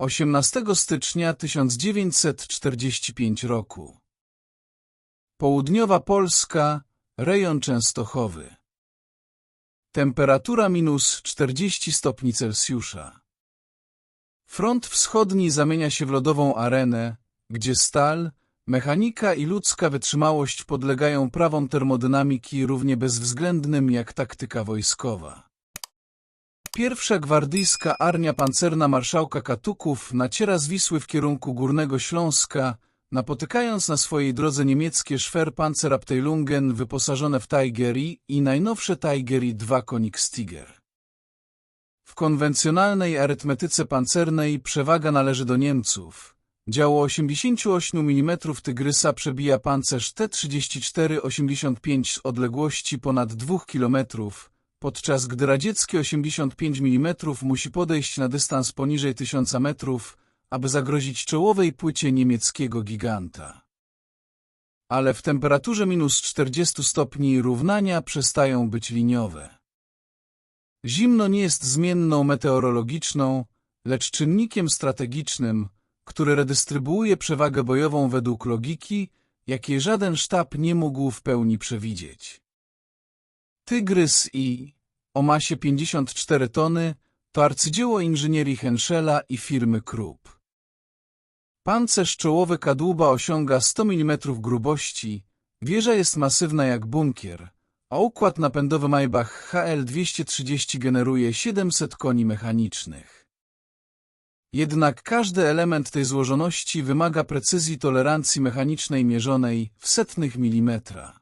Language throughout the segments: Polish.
18 stycznia 1945 roku. Południowa Polska, rejon Częstochowy. Temperatura minus 40 stopni Celsjusza. Front wschodni zamienia się w lodową arenę, gdzie stal, mechanika i ludzka wytrzymałość podlegają prawom termodynamiki równie bezwzględnym jak taktyka wojskowa. Pierwsza gwardyjska armia pancerna marszałka Katuków naciera z Wisły w kierunku Górnego Śląska, napotykając na swojej drodze niemieckie Schwerpanzerabteilungen wyposażone w Tigery i najnowsze Tigery II Königstiger. W konwencjonalnej arytmetyce pancernej przewaga należy do Niemców. Działo 88 mm Tygrysa przebija pancerz T-34-85 z odległości ponad 2 km, podczas gdy radzieckie 85 mm musi podejść na dystans poniżej 1000 metrów, aby zagrozić czołowej płycie niemieckiego giganta. Ale w temperaturze minus 40 stopni równania przestają być liniowe. Zimno nie jest zmienną meteorologiczną, lecz czynnikiem strategicznym, który redystrybuuje przewagę bojową według logiki, jakiej żaden sztab nie mógł w pełni przewidzieć. Tygrys i o masie 54 tony to arcydzieło inżynierii Henschela i firmy Krupp. Pancerz czołowy kadłuba osiąga 100 mm grubości, wieża jest masywna jak bunkier, a układ napędowy Maybach HL230 generuje 700 koni mechanicznych. Jednak każdy element tej złożoności wymaga precyzji tolerancji mechanicznej mierzonej w setnych milimetra.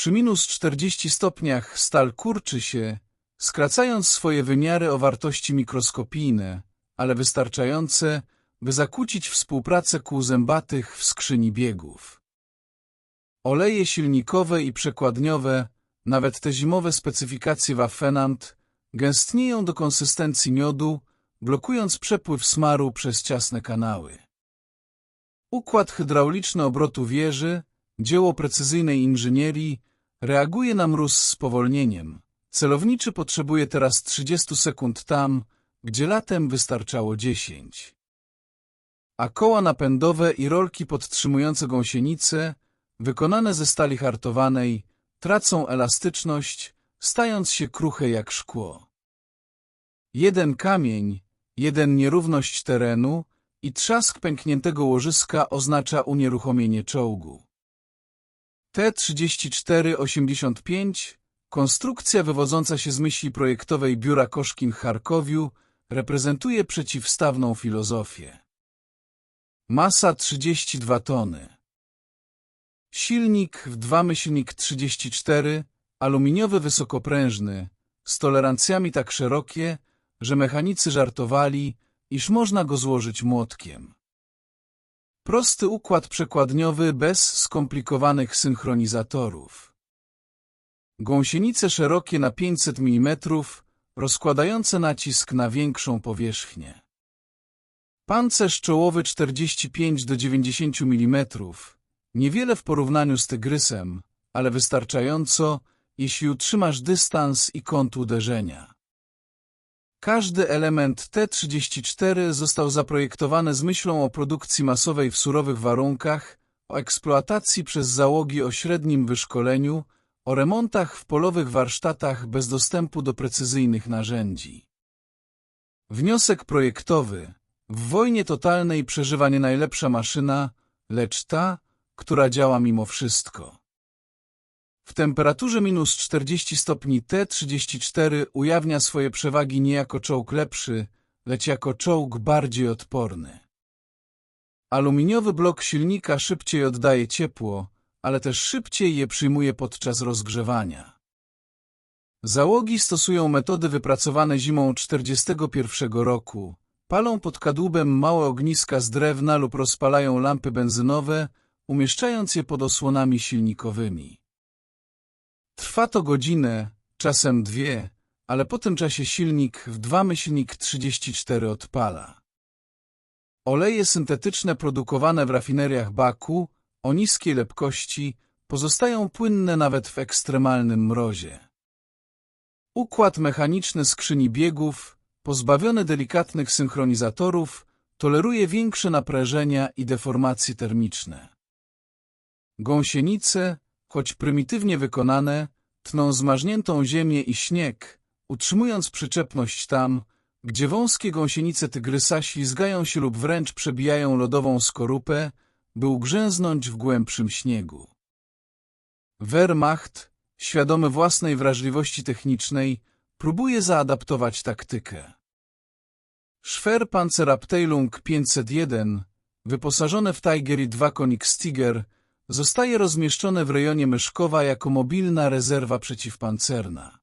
Przy minus 40 stopniach stal kurczy się, skracając swoje wymiary o wartości mikroskopijne, ale wystarczające, by zakłócić współpracę kół zębatych w skrzyni biegów. Oleje silnikowe i przekładniowe, nawet te zimowe specyfikacje Waffenant, gęstnieją do konsystencji miodu, blokując przepływ smaru przez ciasne kanały. Układ hydrauliczny obrotu wieży, dzieło precyzyjnej inżynierii, reaguje na mróz spowolnieniem. Celowniczy potrzebuje teraz 30 sekund tam, gdzie latem wystarczało 10. A koła napędowe i rolki podtrzymujące gąsienice, wykonane ze stali hartowanej, tracą elastyczność, stając się kruche jak szkło. Jeden kamień, jeden nierówność terenu i trzask pękniętego łożyska oznacza unieruchomienie czołgu. T-34-85, konstrukcja wywodząca się z myśli projektowej biura Koszkin Charkowiu, reprezentuje przeciwstawną filozofię. Masa 32 tony. Silnik w 2 myślnik 34, aluminiowy wysokoprężny, z tolerancjami tak szerokie, że mechanicy żartowali, iż można go złożyć młotkiem. Prosty układ przekładniowy bez skomplikowanych synchronizatorów. Gąsienice szerokie na 500 mm, rozkładające nacisk na większą powierzchnię. Pancerz czołowy 45 do 90 mm, niewiele w porównaniu z tygrysem, ale wystarczająco, jeśli utrzymasz dystans i kąt uderzenia. Każdy element T-34 został zaprojektowany z myślą o produkcji masowej w surowych warunkach, o eksploatacji przez załogi o średnim wyszkoleniu, o remontach w polowych warsztatach bez dostępu do precyzyjnych narzędzi. Wniosek projektowy. W wojnie totalnej przeżywa nie najlepsza maszyna, lecz ta, która działa mimo wszystko. W temperaturze minus 40 stopni T-34 ujawnia swoje przewagi nie jako czołg lepszy, lecz jako czołg bardziej odporny. Aluminiowy blok silnika szybciej oddaje ciepło, ale też szybciej je przyjmuje podczas rozgrzewania. Załogi stosują metody wypracowane zimą 41 roku. Palą pod kadłubem małe ogniska z drewna lub rozpalają lampy benzynowe, umieszczając je pod osłonami silnikowymi. Trwa to godzinę, czasem dwie, ale po tym czasie silnik w 2 myślnik 34 odpala. Oleje syntetyczne produkowane w rafineriach Baku o niskiej lepkości pozostają płynne nawet w ekstremalnym mrozie. Układ mechaniczny skrzyni biegów pozbawione delikatnych synchronizatorów, toleruje większe naprężenia i deformacje termiczne. Gąsienice, choć prymitywnie wykonane, tną zmarzniętą ziemię i śnieg, utrzymując przyczepność tam, gdzie wąskie gąsienice tygrysa ślizgają się lub wręcz przebijają lodową skorupę, by ugrzęznąć w głębszym śniegu. Wehrmacht, świadomy własnej wrażliwości technicznej, próbuje zaadaptować taktykę. Schwerpanzerabteilung 501, wyposażone w Tiger i 2 Königstiger, zostaje rozmieszczone w rejonie Myszkowa jako mobilna rezerwa przeciwpancerna.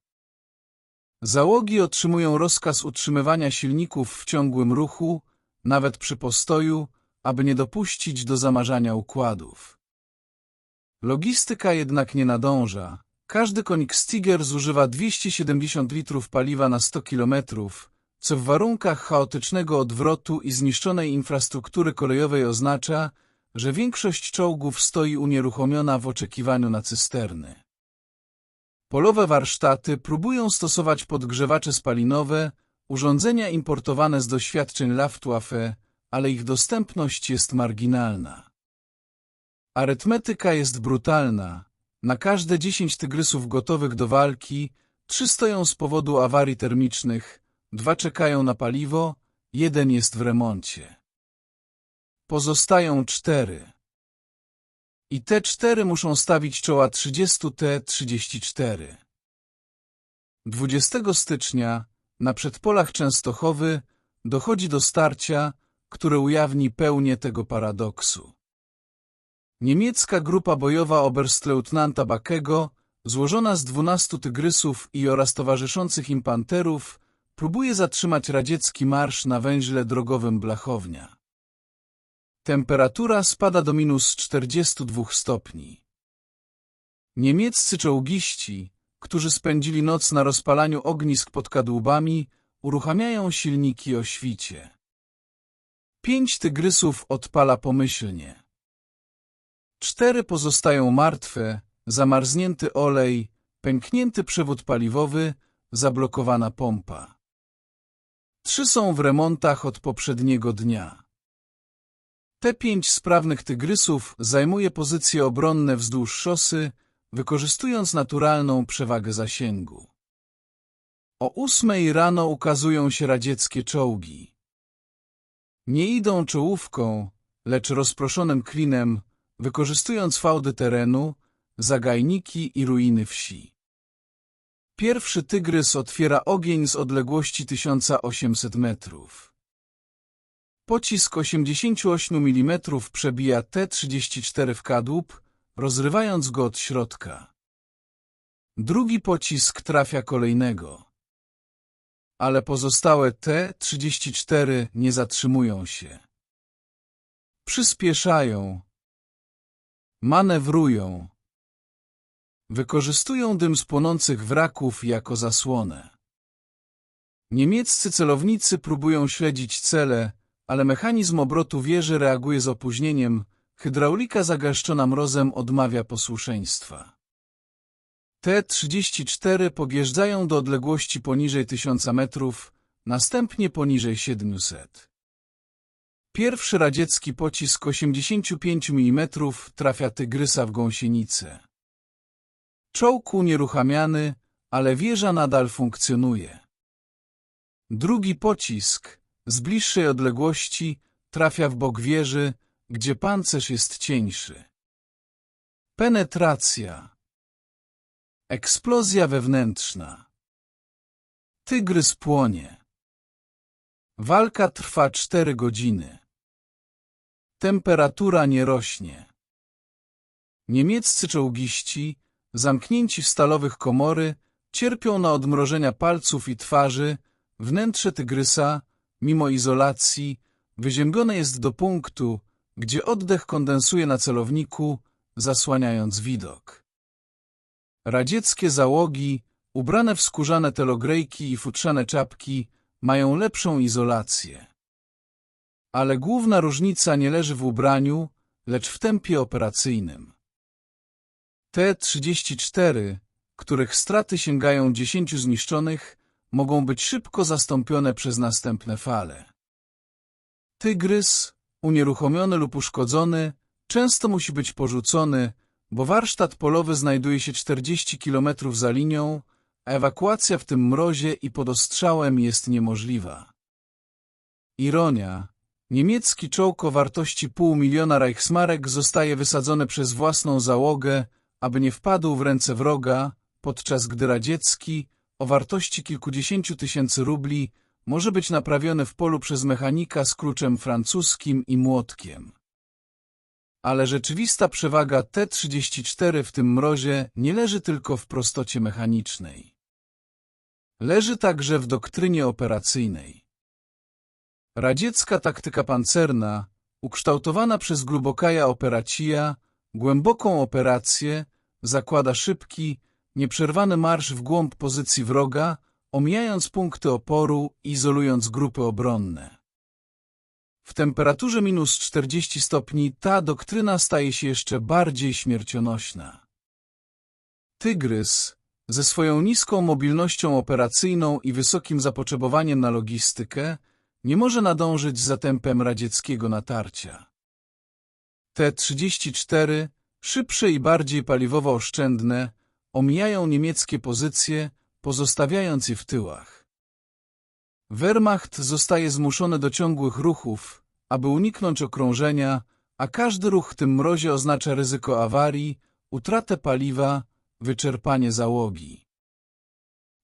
Załogi otrzymują rozkaz utrzymywania silników w ciągłym ruchu, nawet przy postoju, aby nie dopuścić do zamarzania układów. Logistyka jednak nie nadąża. Każdy Königstiger zużywa 270 litrów paliwa na 100 kilometrów, co w warunkach chaotycznego odwrotu i zniszczonej infrastruktury kolejowej oznacza, że większość czołgów stoi unieruchomiona w oczekiwaniu na cysterny. Polowe warsztaty próbują stosować podgrzewacze spalinowe, urządzenia importowane z doświadczeń Luftwaffe, ale ich dostępność jest marginalna. Arytmetyka jest brutalna. Na każde 10 tygrysów gotowych do walki, trzy stoją z powodu awarii termicznych, dwa czekają na paliwo, jeden jest w remoncie. Pozostają cztery. I te cztery muszą stawić czoła 30 T-34. 20 stycznia na przedpolach Częstochowy dochodzi do starcia, które ujawni pełnię tego paradoksu. Niemiecka grupa bojowa oberstleutnanta Bakego, złożona z 12 tygrysów i oraz towarzyszących im panterów, próbuje zatrzymać radziecki marsz na węźle drogowym Blachownia. Temperatura spada do minus 42 stopni. Niemieccy czołgiści, którzy spędzili noc na rozpalaniu ognisk pod kadłubami, uruchamiają silniki o świcie. Pięć tygrysów odpala pomyślnie. Cztery pozostają martwe, zamarznięty olej, pęknięty przewód paliwowy, zablokowana pompa. Trzy są w remontach od poprzedniego dnia. Te pięć sprawnych tygrysów zajmuje pozycje obronne wzdłuż szosy, wykorzystując naturalną przewagę zasięgu. O ósmej rano ukazują się radzieckie czołgi. Nie idą czołówką, lecz rozproszonym klinem, wykorzystując fałdy terenu, zagajniki i ruiny wsi. Pierwszy tygrys otwiera ogień z odległości 1800 metrów. Pocisk 88 mm przebija T-34 w kadłub, rozrywając go od środka. Drugi pocisk trafia kolejnego. Ale pozostałe T-34 nie zatrzymują się. Przyspieszają. Manewrują. Wykorzystują dym z płonących wraków jako zasłonę. Niemieccy celownicy próbują śledzić cele, ale mechanizm obrotu wieży reaguje z opóźnieniem, hydraulika zagęszczona mrozem odmawia posłuszeństwa. T-34 podjeżdżają do odległości poniżej 1000 metrów, następnie poniżej 700. Pierwszy radziecki pocisk 85 mm trafia tygrysa w gąsienicę. Czołg unieruchamiany, ale wieża nadal funkcjonuje. Drugi pocisk, z bliższej odległości, trafia w bok wieży, gdzie pancerz jest cieńszy. Penetracja. Eksplozja wewnętrzna. Tygrys płonie. Walka trwa cztery godziny. Temperatura nie rośnie. Niemieccy czołgiści, zamknięci w stalowych komory, cierpią na odmrożenia palców i twarzy, wnętrze tygrysa, mimo izolacji, wyziębione jest do punktu, gdzie oddech kondensuje na celowniku, zasłaniając widok. Radzieckie załogi, ubrane w skórzane telogrejki i futrzane czapki, mają lepszą izolację. Ale główna różnica nie leży w ubraniu, lecz w tempie operacyjnym. T-34, których straty sięgają dziesięciu zniszczonych, mogą być szybko zastąpione przez następne fale. Tygrys, unieruchomiony lub uszkodzony, często musi być porzucony, bo warsztat polowy znajduje się 40 km za linią, a ewakuacja w tym mrozie i pod ostrzałem jest niemożliwa. Ironia. Niemiecki czołg o wartości pół miliona Reichsmarek zostaje wysadzony przez własną załogę, aby nie wpadł w ręce wroga, podczas gdy radziecki, o wartości kilkudziesięciu tysięcy rubli, może być naprawiony w polu przez mechanika z kluczem francuskim i młotkiem. Ale rzeczywista przewaga T-34 w tym mrozie nie leży tylko w prostocie mechanicznej. Leży także w doktrynie operacyjnej. Radziecka taktyka pancerna, ukształtowana przez Glubokaja Operacija, głęboką operację, zakłada szybki, nieprzerwany marsz w głąb pozycji wroga, omijając punkty oporu i izolując grupy obronne. W temperaturze minus 40 stopni ta doktryna staje się jeszcze bardziej śmiercionośna. Tygrys, ze swoją niską mobilnością operacyjną i wysokim zapotrzebowaniem na logistykę, nie może nadążyć za tempem radzieckiego natarcia. T-34, szybsze i bardziej paliwowo oszczędne, omijają niemieckie pozycje, pozostawiając je w tyłach. Wehrmacht zostaje zmuszony do ciągłych ruchów, aby uniknąć okrążenia, a każdy ruch w tym mrozie oznacza ryzyko awarii, utratę paliwa, wyczerpanie załogi.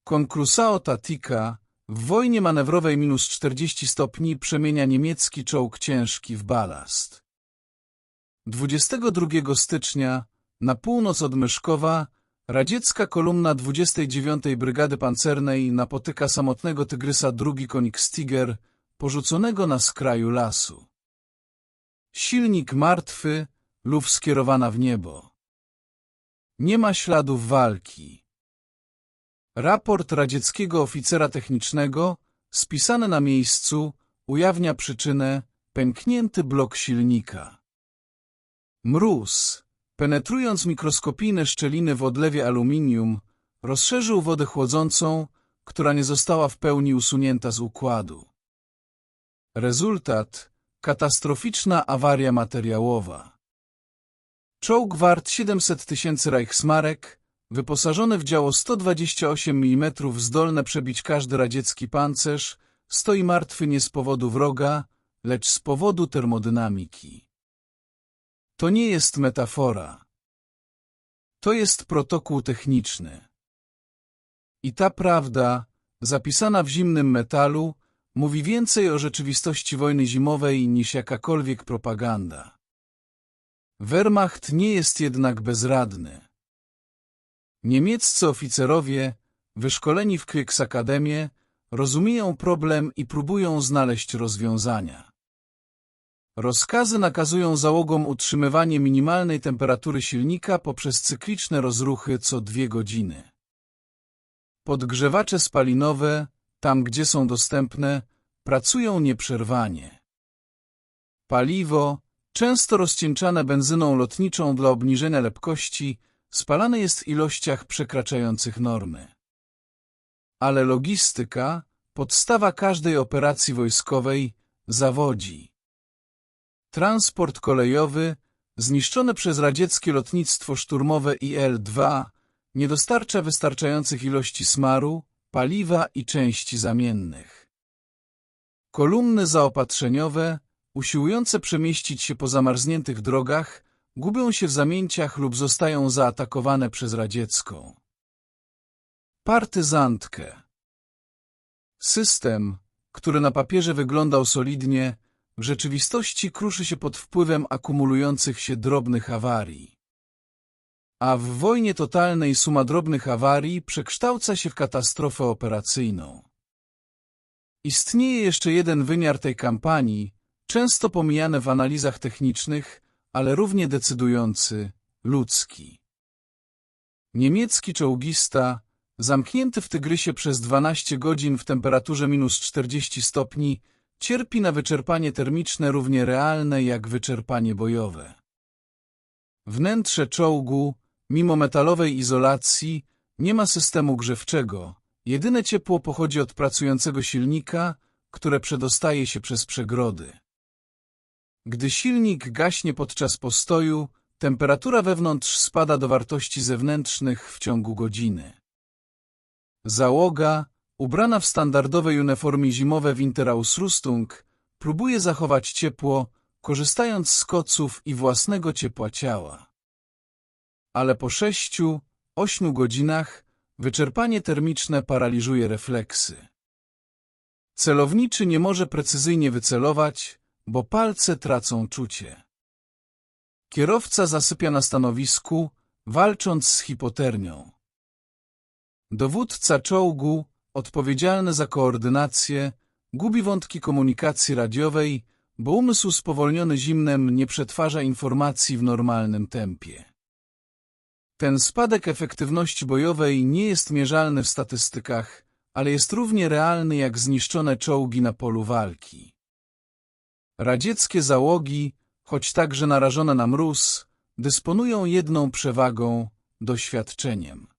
Conclusao Tatika w wojnie manewrowej minus 40 stopni przemienia niemiecki czołg ciężki w balast. 22 stycznia, na północ od Myszkowa, radziecka kolumna 29 Brygady Pancernej napotyka samotnego tygrysa drugi Konigsstiger, porzuconego na skraju lasu. Silnik martwy, luf skierowana w niebo. Nie ma śladów walki. Raport radzieckiego oficera technicznego, spisany na miejscu, ujawnia przyczynę pęknięty blok silnika. Mróz, penetrując mikroskopijne szczeliny w odlewie aluminium, rozszerzył wodę chłodzącą, która nie została w pełni usunięta z układu. Rezultat – katastroficzna awaria materiałowa. Czołg wart 700 tysięcy Reichsmarek, wyposażony w działo 128 mm zdolne przebić każdy radziecki pancerz, stoi martwy nie z powodu wroga, lecz z powodu termodynamiki. To nie jest metafora. To jest protokół techniczny. I ta prawda, zapisana w zimnym metalu, mówi więcej o rzeczywistości wojny zimowej niż jakakolwiek propaganda. Wehrmacht nie jest jednak bezradny. Niemieccy oficerowie, wyszkoleni w Kriegsakademie, rozumieją problem i próbują znaleźć rozwiązania. Rozkazy nakazują załogom utrzymywanie minimalnej temperatury silnika poprzez cykliczne rozruchy co dwie godziny. Podgrzewacze spalinowe, tam gdzie są dostępne, pracują nieprzerwanie. Paliwo, często rozcieńczane benzyną lotniczą dla obniżenia lepkości, spalane jest w ilościach przekraczających normy. Ale logistyka, podstawa każdej operacji wojskowej, zawodzi. Transport kolejowy, zniszczony przez radzieckie lotnictwo szturmowe IL-2, nie dostarcza wystarczających ilości smaru, paliwa i części zamiennych. Kolumny zaopatrzeniowe, usiłujące przemieścić się po zamarzniętych drogach, gubią się w zamięciach lub zostają zaatakowane przez radziecką. Partyzantkę System, który na papierze wyglądał solidnie, w rzeczywistości kruszy się pod wpływem akumulujących się drobnych awarii. A w wojnie totalnej suma drobnych awarii przekształca się w katastrofę operacyjną. Istnieje jeszcze jeden wymiar tej kampanii, często pomijany w analizach technicznych, ale równie decydujący, ludzki. Niemiecki czołgista, zamknięty w Tygrysie przez 12 godzin w temperaturze minus 40 stopni, cierpi na wyczerpanie termiczne równie realne jak wyczerpanie bojowe. Wnętrze czołgu, mimo metalowej izolacji, nie ma systemu grzewczego, Jedyne ciepło pochodzi od pracującego silnika, które przedostaje się przez przegrody. Gdy silnik gaśnie podczas postoju, temperatura wewnątrz spada do wartości zewnętrznych w ciągu godziny. Załoga, ubrana w standardowej uniformie zimowe Winterausrüstung, próbuje zachować ciepło, korzystając z koców i własnego ciepła ciała. Ale po sześciu, ośmiu godzinach wyczerpanie termiczne paraliżuje refleksy. Celowniczy nie może precyzyjnie wycelować, bo palce tracą czucie. Kierowca zasypia na stanowisku, walcząc z hipotermią. Dowódca czołgu, odpowiedzialny za koordynację, gubi wątki komunikacji radiowej, bo umysł spowolniony zimnem nie przetwarza informacji w normalnym tempie. Ten spadek efektywności bojowej nie jest mierzalny w statystykach, ale jest równie realny jak zniszczone czołgi na polu walki. Radzieckie załogi, choć także narażone na mróz, dysponują jedną przewagą – doświadczeniem.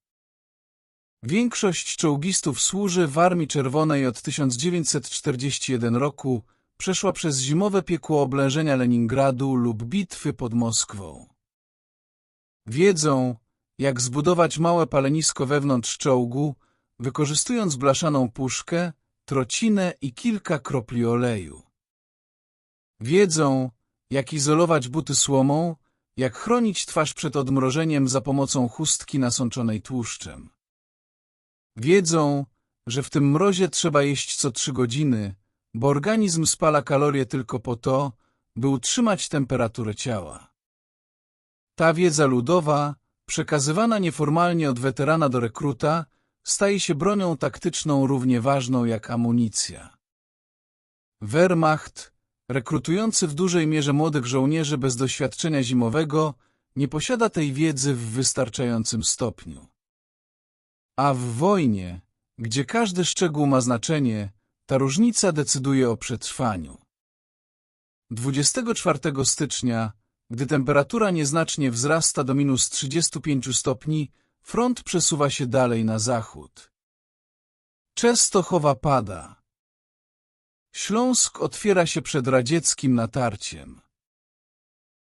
Większość czołgistów służy w Armii Czerwonej od 1941 roku, przeszła przez zimowe piekło oblężenia Leningradu lub bitwy pod Moskwą. Wiedzą, jak zbudować małe palenisko wewnątrz czołgu, wykorzystując blaszaną puszkę, trocinę i kilka kropli oleju. Wiedzą, jak izolować buty słomą, jak chronić twarz przed odmrożeniem za pomocą chustki nasączonej tłuszczem. Wiedzą, że w tym mrozie trzeba jeść co trzy godziny, bo organizm spala kalorie tylko po to, by utrzymać temperaturę ciała. Ta wiedza ludowa, przekazywana nieformalnie od weterana do rekruta, staje się bronią taktyczną równie ważną jak amunicja. Wehrmacht, rekrutujący w dużej mierze młodych żołnierzy bez doświadczenia zimowego, nie posiada tej wiedzy w wystarczającym stopniu. A w wojnie, gdzie każdy szczegół ma znaczenie, ta różnica decyduje o przetrwaniu. 24 stycznia, gdy temperatura nieznacznie wzrasta do minus 35 stopni, front przesuwa się dalej na zachód. Częstochowa pada. Śląsk otwiera się przed radzieckim natarciem.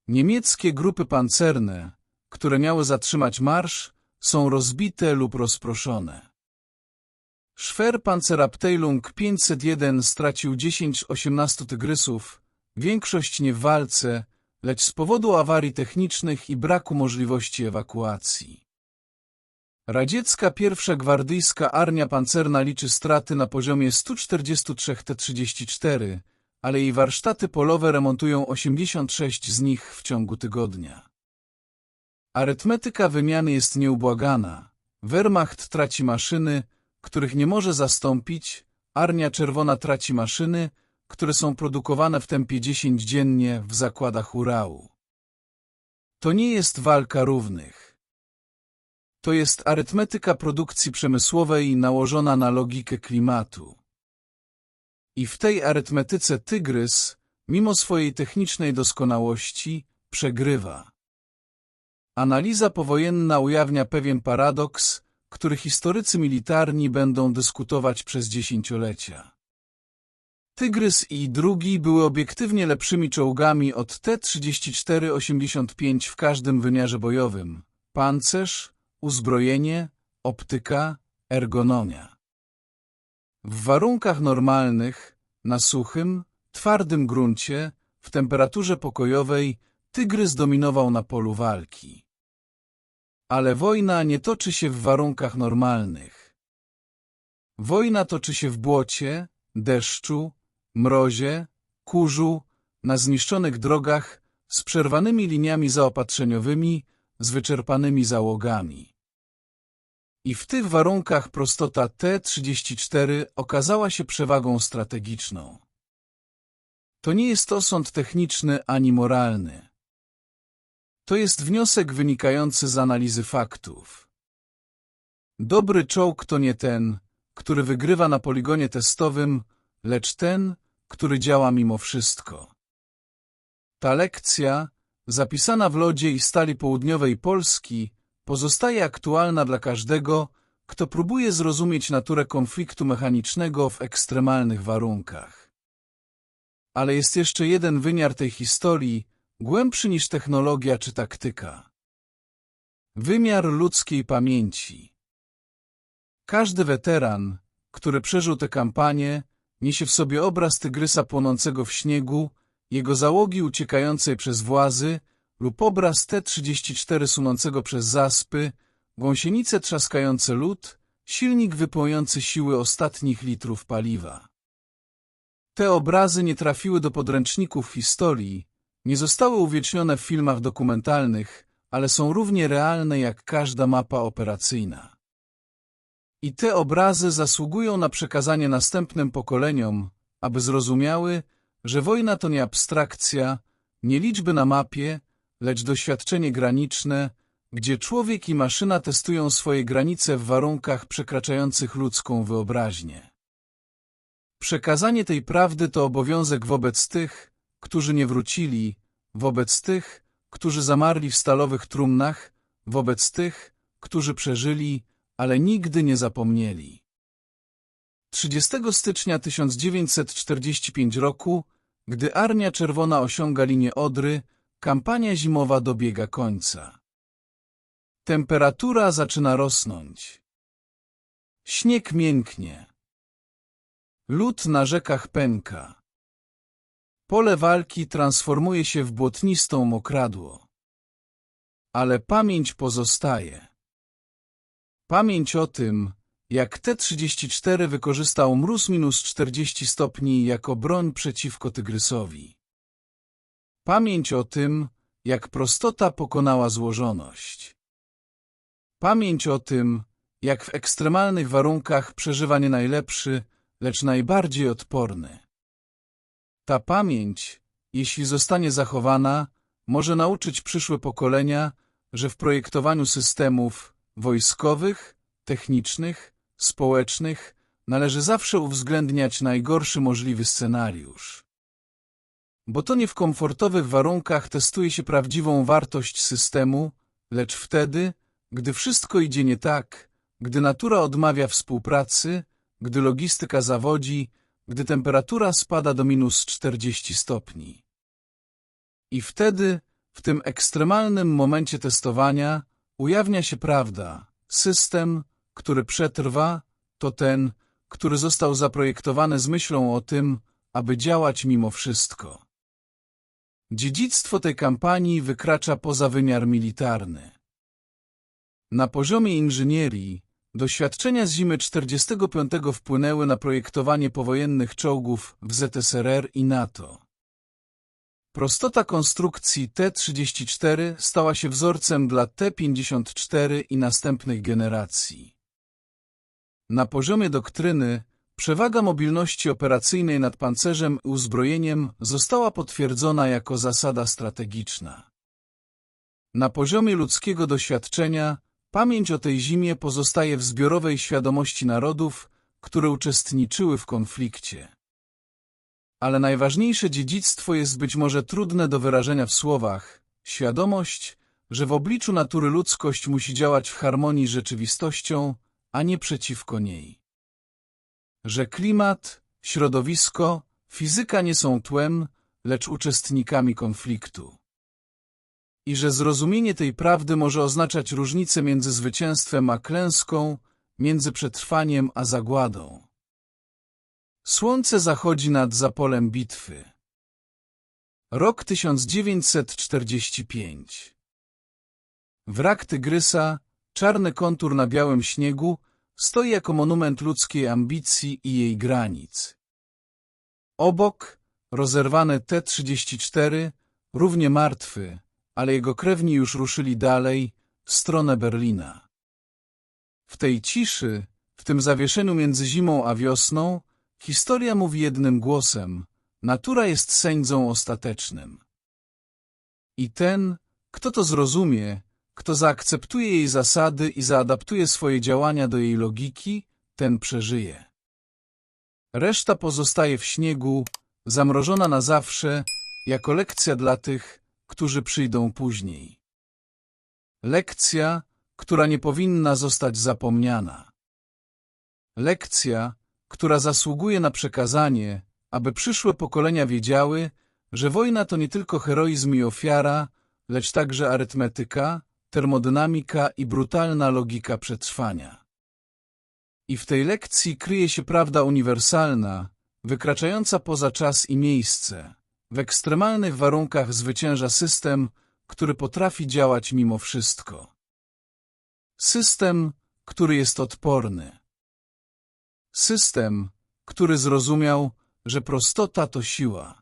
Niemieckie grupy pancerne, które miały zatrzymać marsz, są rozbite lub rozproszone. Schwerpanzerabteilung 501 stracił 10-18 tygrysów, większość nie w walce, lecz z powodu awarii technicznych i braku możliwości ewakuacji. Radziecka pierwsza gwardyjska armia pancerna liczy straty na poziomie 143 T-34, ale jej warsztaty polowe remontują 86 z nich w ciągu tygodnia. Arytmetyka wymiany jest nieubłagana. Wehrmacht traci maszyny, których nie może zastąpić, Armia Czerwona traci maszyny, które są produkowane w tempie 10 dziennie w zakładach Urału. To nie jest walka równych. To jest arytmetyka produkcji przemysłowej nałożona na logikę klimatu. I w tej arytmetyce tygrys, mimo swojej technicznej doskonałości, przegrywa. Analiza powojenna ujawnia pewien paradoks, który historycy militarni będą dyskutować przez dziesięciolecia. Tygrys i drugi były obiektywnie lepszymi czołgami od T-34-85 w każdym wymiarze bojowym. Pancerz, uzbrojenie, optyka, ergonomia. W warunkach normalnych, na suchym, twardym gruncie, w temperaturze pokojowej, Tygrys dominował na polu walki. Ale wojna nie toczy się w warunkach normalnych. Wojna toczy się w błocie, deszczu, mrozie, kurzu, na zniszczonych drogach, z przerwanymi liniami zaopatrzeniowymi, z wyczerpanymi załogami. I w tych warunkach prostota T-34 okazała się przewagą strategiczną. To nie jest osąd techniczny ani moralny. To jest wniosek wynikający z analizy faktów. Dobry czołg to nie ten, który wygrywa na poligonie testowym, lecz ten, który działa mimo wszystko. Ta lekcja, zapisana w lodzie i stali południowej Polski, pozostaje aktualna dla każdego, kto próbuje zrozumieć naturę konfliktu mechanicznego w ekstremalnych warunkach. Ale jest jeszcze jeden wymiar tej historii, głębszy niż technologia czy taktyka. Wymiar ludzkiej pamięci. Każdy weteran, który przeżył tę kampanię, niesie w sobie obraz tygrysa płonącego w śniegu, jego załogi uciekającej przez włazy lub obraz T-34 sunącego przez zaspy, gąsienice trzaskające lód, silnik wypełniający siły ostatnich litrów paliwa. Te obrazy nie trafiły do podręczników historii, nie zostały uwiecznione w filmach dokumentalnych, ale są równie realne jak każda mapa operacyjna. I te obrazy zasługują na przekazanie następnym pokoleniom, aby zrozumiały, że wojna to nie abstrakcja, nie liczby na mapie, lecz doświadczenie graniczne, gdzie człowiek i maszyna testują swoje granice w warunkach przekraczających ludzką wyobraźnię. Przekazanie tej prawdy to obowiązek wobec tych, którzy nie wrócili, wobec tych, którzy zamarli w stalowych trumnach, wobec tych, którzy przeżyli, ale nigdy nie zapomnieli. 30 stycznia 1945 roku, gdy Armia Czerwona osiąga linię Odry, kampania zimowa dobiega końca. Temperatura zaczyna rosnąć. Śnieg mięknie. Lód na rzekach pęka. Pole walki transformuje się w błotnistą mokradło. Ale pamięć pozostaje. Pamięć o tym, jak T-34 wykorzystał mróz minus 40 stopni jako broń przeciwko tygrysowi. Pamięć o tym, jak prostota pokonała złożoność. Pamięć o tym, jak w ekstremalnych warunkach przeżywa nie najlepszy, lecz najbardziej odporny. Ta pamięć, jeśli zostanie zachowana, może nauczyć przyszłe pokolenia, że w projektowaniu systemów wojskowych, technicznych, społecznych należy zawsze uwzględniać najgorszy możliwy scenariusz. Bo to nie w komfortowych warunkach testuje się prawdziwą wartość systemu, lecz wtedy, gdy wszystko idzie nie tak, gdy natura odmawia współpracy, gdy logistyka zawodzi, gdy temperatura spada do minus 40 stopni. I wtedy, w tym ekstremalnym momencie testowania, ujawnia się prawda. System, który przetrwa, to ten, który został zaprojektowany z myślą o tym, aby działać mimo wszystko. Dziedzictwo tej kampanii wykracza poza wymiar militarny. Na poziomie inżynierii, doświadczenia z zimy 45 wpłynęły na projektowanie powojennych czołgów w ZSRR i NATO. Prostota konstrukcji T-34 stała się wzorcem dla T-54 i następnych generacji. Na poziomie doktryny przewaga mobilności operacyjnej nad pancerzem i uzbrojeniem została potwierdzona jako zasada strategiczna. Na poziomie ludzkiego doświadczenia pamięć o tej zimie pozostaje w zbiorowej świadomości narodów, które uczestniczyły w konflikcie. Ale najważniejsze dziedzictwo jest być może trudne do wyrażenia w słowach. Świadomość, że w obliczu natury ludzkość musi działać w harmonii z rzeczywistością, a nie przeciwko niej. Że klimat, środowisko, fizyka nie są tłem, lecz uczestnikami konfliktu. I że zrozumienie tej prawdy może oznaczać różnicę między zwycięstwem a klęską, między przetrwaniem a zagładą. Słońce zachodzi nad zapolem bitwy. Rok 1945 Wrak tygrysa, czarny kontur na białym śniegu, stoi jako monument ludzkiej ambicji i jej granic. Obok, rozerwany T-34, równie martwy, ale jego krewni już ruszyli dalej, w stronę Berlina. W tej ciszy, w tym zawieszeniu między zimą a wiosną, historia mówi jednym głosem, natura jest sędzą ostatecznym. I ten, kto to zrozumie, kto zaakceptuje jej zasady i zaadaptuje swoje działania do jej logiki, ten przeżyje. Reszta pozostaje w śniegu, zamrożona na zawsze, jako lekcja dla tych, którzy przyjdą później. Lekcja, która nie powinna zostać zapomniana. Lekcja, która zasługuje na przekazanie, aby przyszłe pokolenia wiedziały, że wojna to nie tylko heroizm i ofiara, lecz także arytmetyka, termodynamika i brutalna logika przetrwania. I w tej lekcji kryje się prawda uniwersalna, wykraczająca poza czas i miejsce. W ekstremalnych warunkach zwycięża system, który potrafi działać mimo wszystko. System, który jest odporny. System, który zrozumiał, że prostota to siła.